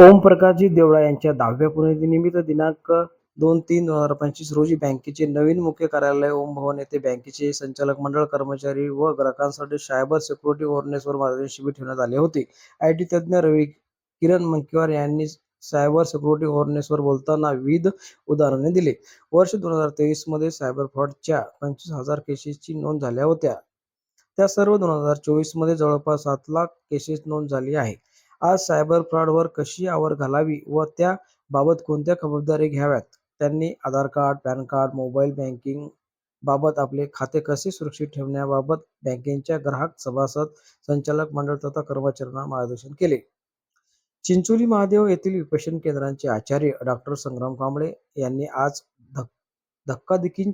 ओमप्रकाशजी देवळा यांच्या दहाव्या पुण्यतिनिमित्त दिनांक दोन तीन दोन हजार पंचवीस रोजी बँकेचे नवीन मुख्य कार्यालय ओम भवन येथे बँकेचे संचालक मंडळ कर्मचारी व ग्राहकांसाठी सायबर सिक्युरिटी अवेअरनेसवर मार्गदर्शन शिबिर ठेवण्यात आले होते. आय टी तज्ज्ञ रवी किरण मंकिवार यांनी सायबर सिक्युरिटी अवेअरनेसवर बोलताना विविध उदाहरणे दिली. वर्ष दोन हजार तेवीसमध्ये सायबर फ्रॉडच्या पंचवीस हजार केसेसची नोंद झाल्या होत्या. त्या सर्व दोन हजार चोवीसमध्ये जवळपास सात लाख केसेस नोंद झाली आहे आज सायबर फ्रॉडवर कशी आवर घालावी व त्याबाबत कोणत्या खबरदारी घ्याव्यात? त्यांनी Aadhaar card PAN card mobile banking बाबत आपले खाते कसे सुरक्षित ठेवण्याबाबत बँकेच्या ग्राहक सभासद संचालक मंडळ तथा कर्मचाऱ्यांना मार्गदर्शन केले. चिंचोली महादेव येथील विपशन केंद्रांचे आचार्य डॉक्टर संग्राम कांबळे यांनी आज धक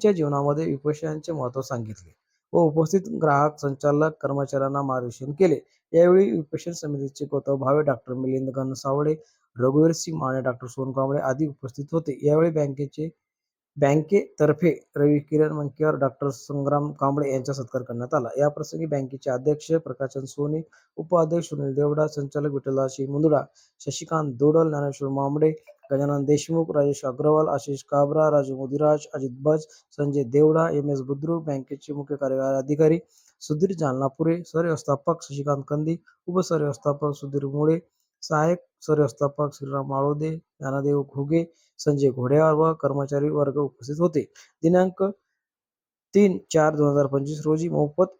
जीवनामध्ये विपश्यनाचे महत्त्व सांगितले. व उपस्थित ग्राहक संचालक कर्मचाऱ्यांना मार्गदर्शन केले. यावेळी विपशन समितीचे गौतम भावे डॉक्टर मिलिंद घनसावडे रघुवीर सिंग माने डॉक्टर सोन कांबळे आदी उपस्थित होते. यावेळी बँकेचे बँकेतर्फे रवी किरण मंकिवार डॉक्टर संग्राम कांबळे यांचा सत्कार करण्यात आला. या प्रसंगी बँकेचे अध्यक्ष प्रकाशन सोनी उपाध्यक्ष सुनील देवडा संचालक विठ्ठलदास मुंदुडा शशिकांत दोडल ज्ञानेश्वर मांबडे गजानन देशमुख राजेश अग्रवाल आशिष काबरा राजू मुदिराज अजित बज संजय देवडा एम एस बुद्रुक बँकेचे मुख्य कार्यकारी अधिकारी सुधीर जालनापुरे सरव्यवस्थापक शशिकांत कंदी उपसरव्यवस्थापक सुधीर मुळे सहाय्यक सरव्यवस्थापक श्रीराम माळोदे ज्ञानदेव घुगे संजय घोडेवार व कर्मचारी वर्ग उपस्थित होते. दिनांक तीन चार दोन हजार पंचवीस रोजी मोफत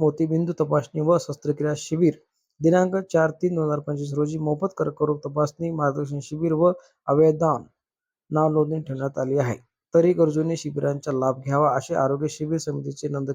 मोतीबिंदू तपासणी व शस्त्रक्रिया शिबिर दिनांक चार तीन दोन हजार पंचवीस रोजी मोफत कर्करोग तपासणी मार्गदर्शन शिबिर व अवयदान नाव नोंदणी ठेवण्यात आली आहे. तरी गरजूंनी शिबिरांचा लाभ घ्यावा असे आरोग्य शिबिर समितीचे नंद